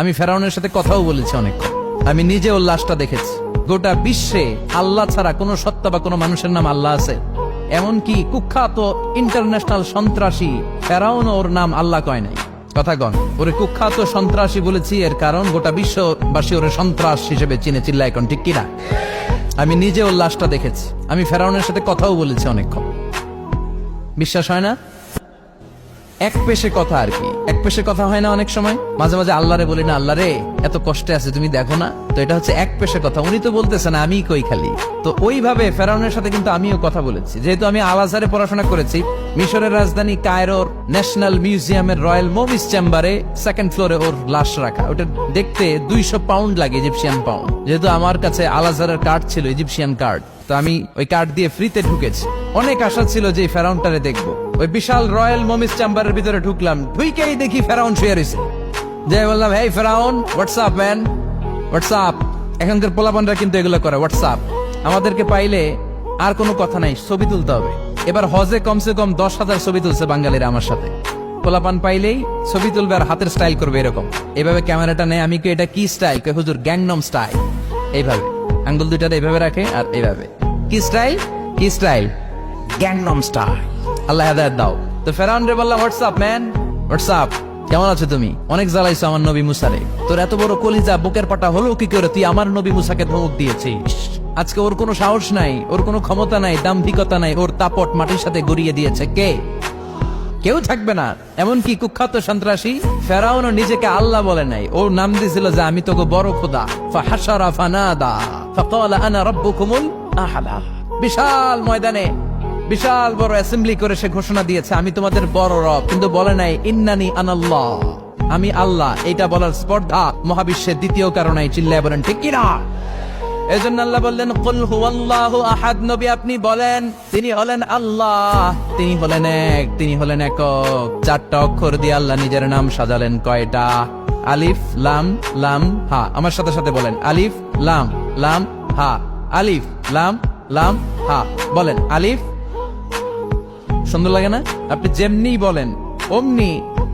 আমি ফেরাউনের সাথে কথাও বলেছি অনেক আমি নিজে ওর লাশটা দেখেছি। গোটা বিশ্বে আল্লাহ ছাড়া কোনো সত্তা বা কোনো মানুষের নাম আল্লাহ আছে। এমনকি কুখ্যাত ইন্টারন্যাশনাল সন্ত্রাসী ফেরাউন ওর নাম আল্লাহ কয় নাই। কথা গণ ওরে কুখ্যাত সন্ত্রাসী বলেছি, এর কারণ গোটা বিশ্ববাসী ওরে সন্ত্রাস হিসেবে চিনে চিল্লা এখন, ঠিক কিনা? আমি নিজে ওর লাশটা দেখেছি। আমি ফেরাউনের সাথে কথাও বলেছি অনেকক্ষণ। বিশ্বাস হয় না? এক পেশে কথা আর কি। এক পেশে কথা হয় না অনেক সময়। মাঝে মাঝে আল্লাহরে বলি, না আল্লাহ রে এত কষ্টে আছে, তুমি দেখো না। তো এটা হচ্ছে এক পেশে কথা। উনি তো বলতেছেন আমি কই খালি? তো ওইভাবে ফেরাউনের সাথে কিন্তু আমিও কথা বলেছি। যেহেতু আমি আল আজহারে পড়াশোনা করেছি, মিশরের রাজধানী কায়রোর ন্যাশনাল মিউজিয়ামের রয়্যাল মোমিস চেম্বারে সেকেন্ড ফ্লোরে ওর লাশ রাখা। ওটা দেখতে দুইশো পাউন্ড লাগে ইজিপশিয়ান পাউন্ড। যেহেতু আমার কাছে আলাজারের কার্ড ছিল, ইজিপশিয়ান কার্ড। তো আমি ওই কার্ড দিয়ে ফ্রিতে ঢুকেছি। অনেক আশা ছিল যে ফেরাউনটারে দেখব। ওই বিশাল রয়্যাল মমিস চেম্বারের ভিতরে ঢুকলাম। ঢুইকেই দেখি ফেরাউন শুয়ে রয়েছে। যে বললাম, হেই ফেরাউন হোয়াটসঅ্যাপ ম্যান হোয়াটসঅ্যাপ এখনকার পোলাপানরা কিন্তু এগুলো করে হোয়াটসঅ্যাপ আমাদেরকে পাইলে আর কোনো কথা নাই, ছবি তুলতে হবে। এবার হজে কমসে কম দশ হাজার ছবি তুলছে বাঙালিরা আমার সাথে। পোলাপান পাইলেই ছবি তুলবে আর হাতের স্টাইল করবে এরকম। এভাবে ক্যামেরাটা নেয়, আমি কি এটা কি স্টাইল কে হুজুর গ্যাংনম স্টাইল এইভাবে। আঙ্গুল দুইটাতে এইভাবে রাখে আর এইভাবে। কি স্টাইল কি স্টাইল গ্যাংনম স্টাইল আল্লাহ হেদায়ত দাও। তো ফেরাউন রে বললাম হোয়াটসঅ্যাপ ম্যান হোয়াটসঅ্যাপ কেমন আছো তুমি? অনেক জ্বালাইছো আমার নবী মুসারে। তোর এত বড় কলিজা, বুকের পাটা হলো কি করে? তুই আমার নবী মুসাকে ধমক দিয়েছিস। আজকে ওর কোনো সাহস নাই, ওর কোনো ক্ষমতা নাই, দাম্ভিকতা নাই, ওর তাপট মাটির সাথে গড়িয়ে দিয়েছে কে? কেউ থাকবে না। এমনকি কুখ্যাত সন্ত্রাসী ফেরাউন নিজেকে আল্লাহ বলে নাই। ওর নাম দিয়েছিল যে, আমি তোকে বড় খোদা। ফাহাশারা ফানাদা। ফাকালা আনা রাব্বুকুমুল আহাদা বিশাল ময়দানে বিশাল বড় অ্যাসেম্বলি করে সে ঘোষণা দিয়েছে, আমি তোমাদের বড় রব। কিন্তু বলে নাই, ইন্নানি আনাল্লাহ। আমি আল্লাহ। এটা বলার স্পর্ধা মহাবিশ্বের দ্বিতীয় কারণে চিল্লায় বলেন, ঠিক কিনা? এজন্য আল্লাহ বললেন, কুল হুয়াল্লাহু আহাদ। নবী আপনি বলেন, তিনি হলেন আল্লাহ। তিনি হলেন এক, তিনি হলেন একক। চারটা অক্ষর দিয়ে আল্লাহ নিজের নাম সাজালেন, কয়টা? আলিফ, লাম লাম, হা। আমার সাথে সাথে বলেন, আলিফ, লাম লাম, হা। আলিফ, লাম লাম, হা। বলেন, আলিফ সুন্দর লাগে না? আপনি যেমনি বলেন, অমনি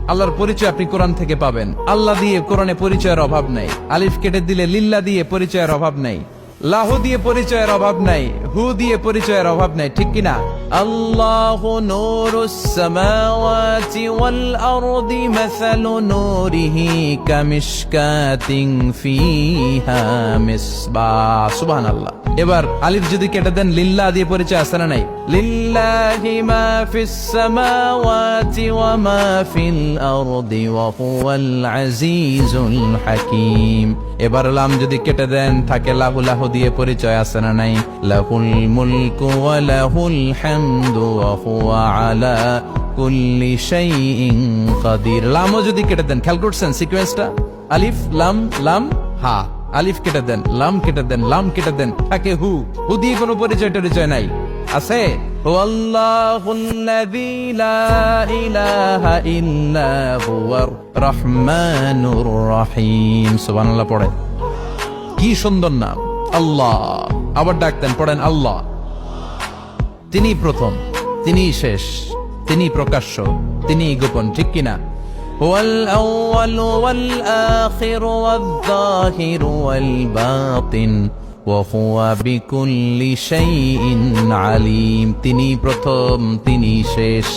আল্লাহর পরিচয় আপনি কোরআন থেকে পাবেন। আল্লাহ দিয়ে কোরআনে পরিচয়ের অভাব নাই। আলিফ কেটে দিলে লিল্লা দিয়ে পরিচয়ের অভাব নাই। লাহু দিয়ে পরিচয়ের অভাব নাই। হু দিয়ে পরিচয়ের অভাব নাই। ঠিক কিনা? আল্লাহ নূরুস সামাওয়াতি ওয়াল আরদি মাসালু নূরিহি কামিশকাতিন ফিহা মিসবাহ এবার আলিফ যদি কেটে দেন লিল্লা দিয়ে পরিচয় আছে না নাই? লিল্লাহি মা ফিস সামাওয়াতি ওয়া মা ফিল আরদি ওয়া হুয়াল আজিজুল হাকীম। এবার লাম যদি কেটে দেন থাকে লাহু লাহু দিয়ে পরিচয় আছে না নাই? লাহুল মুলকু ওয়া লাহুল হামদু ওয়া হুয়া আলা কুল্লি শাইইন কাদির। লামও যদি কেটে দেন খেয়াল করছেন সিকোয়েন্সটা আলিফ লাম লাম হা। আলিফ কেটে দেন, লাম কেটে দেন, লাম কেটে দেন, তাকে হু হু দিয়ে কোনো পরিচয় টরিচয় নাই। আছে? পড়ে কি সুন্দর নাম। আল্লাহ। আবার ডাকতেন পড়েন, আল্লাহ। তিনি প্রথম তিনি শেষ তিনি প্রকাশ্য তিনি গোপন, ঠিক কিনা? هو الأول والآخر والظاهر والباطن وهو بكل شيء عليم তিনি প্রথম তিনি শেষ